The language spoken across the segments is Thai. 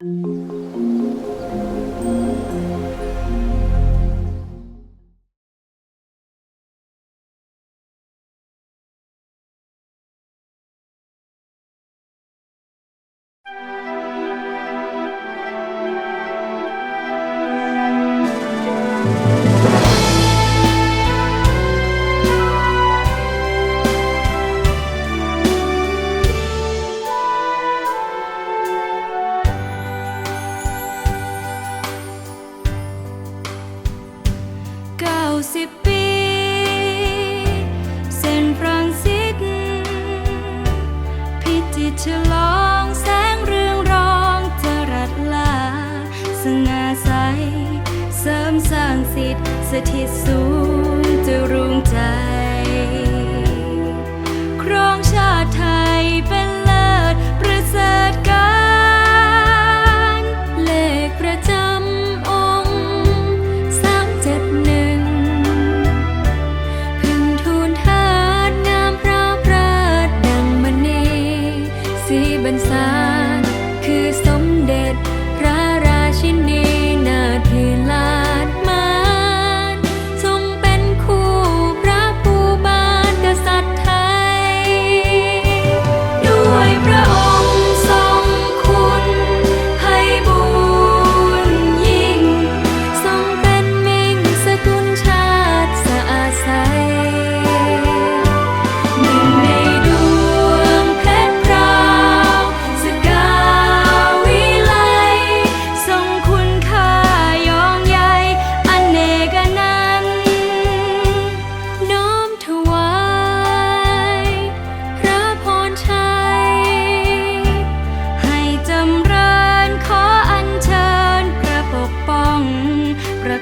Mm-hmm. สถิตสูงจะรุ่ง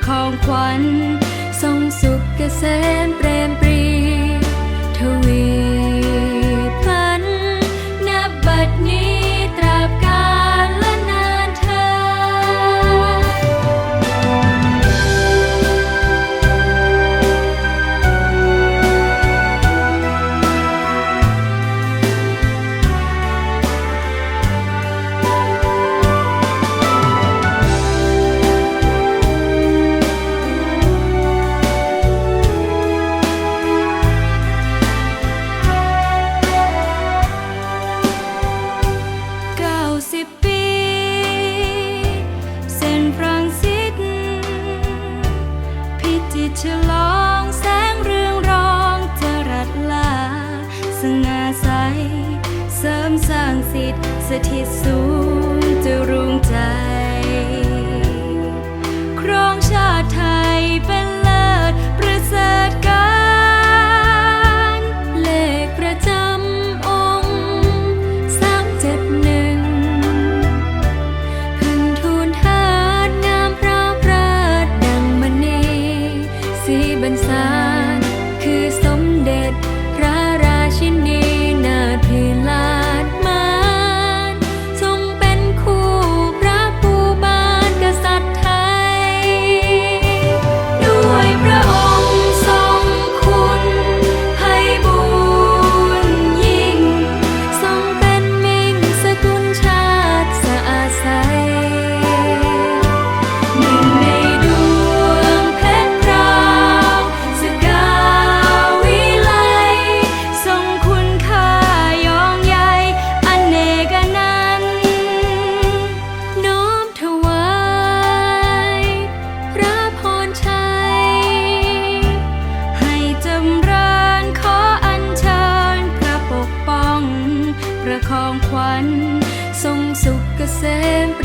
ของขวัญทรงสุขเกษมเปรม ฉลองแสงเรืองรองจรัสลา สงใส เสริมสร้างสิทธิ์สถิตสูง ของขวัญทรงสุขเกษม